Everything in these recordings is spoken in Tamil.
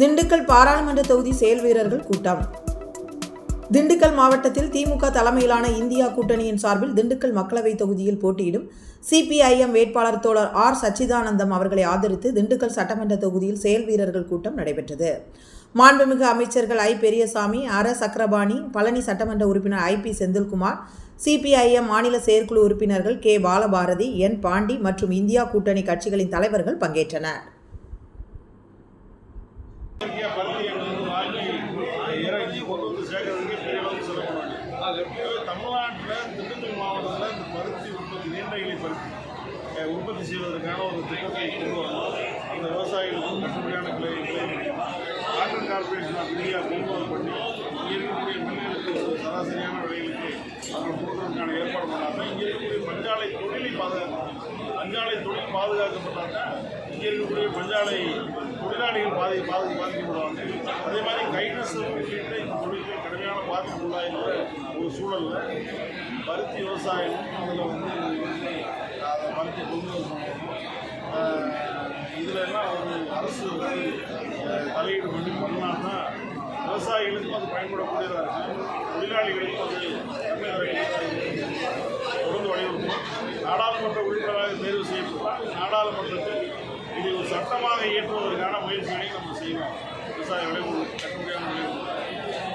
திண்டுக்கல் பாராளுமன்ற தொகுதி செயல் வீரர்கள் கூட்டம். திண்டுக்கல் மாவட்டத்தில் திமுக தலைமையிலான இந்தியா கூட்டணியின் சார்பில் திண்டுக்கல் மக்களவைத் தொகுதியில் போட்டியிடும் சிபிஐஎம் வேட்பாளர் தோழர் ஆர் சச்சிதானந்தம் அவர்களை ஆதரித்து திண்டுக்கல் சட்டமன்ற தொகுதியில் செயல் வீரர்கள் கூட்டம் நடைபெற்றது. மாண்புமிகு அமைச்சர்கள் ஐ பெரியசாமி அர சக்கரபாணி பழனி சட்டமன்ற உறுப்பினர் ஐ பி செந்தில்குமார் சிபிஐஎம் மாநில செயற்குழு உறுப்பினர்கள் கே பாலபாரதி என் பாண்டி மற்றும் இந்தியா கூட்டணி கட்சிகளின் தலைவர்கள் பங்கேற்றனர். பருத்தி எங்களுக்கு வாங்கி இறங்கி கொண்டு வந்து சேர்க்கறதுக்கே பெரிய அளவுக்கு செலவு தமிழ்நாட்டில் திண்டுக்கல் மாவட்டத்தில் இந்த பருத்தி உற்பத்தி நீண்ட இலை பருத்தி உற்பத்தி செய்வதற்கான ஒரு திட்டத்தை கொண்டு வரணும் அந்த விவசாயிகளுக்கும் கட்டுப்படியான கிளை கிளை காட்டன் கார்பரேஷன் ஃப்ரீயாக கொண்டு பண்ணி இங்கே இருக்கக்கூடிய மில்லுகளுக்கு ஒரு சராசரியான விலைகளுக்கு அவர்கள் கொடுக்கறதுக்கான ஏற்பாடு பண்ணாங்க. இங்கே இருக்கக்கூடிய பஞ்சாலை தொழிலை பாதுகாக்கணும் பஞ்சாலை தொழில் பாதுகாக்கப்பட்டாங்க இங்கே இருக்கக்கூடிய பஞ்சாலை தொழிலாளிகள் பாதி பாதி பாதிக்கப்படுவாங்க அதே மாதிரி கைனஸ் வீட்டில் இந்த தொழில்கள் கடுமையான பாதிப்புள்ளாகின்ற ஒரு சூழலில் பருத்தி விவசாயம் அதில் வந்து அதை பருத்தி இதில் எல்லாம் ஒரு அரசு வந்து தலையீடு பண்ணி பண்ணான்னா விவசாயிகளுக்கும் அது பயன்படக்கூடியதாக இருக்குது தொழிலாளிகளுக்கும் அது தொடர்ந்து வலியுறுத்தும் நாடாளுமன்ற உறுப்பினராக தேர்வு செய்யப்பட்டால் நாடாளுமன்றத்தில் இதை ஒரு சட்டமாக இயற்றுவதற்கான முயற்சிகளை நம்ம செய்வோம் விவசாயிகளை ஒரு கட்டுப்படியான விளைவு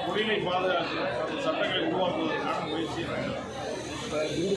தொழிலை பாதுகாக்கிற சட்டங்களை உருவாக்குவதற்கான முயற்சியை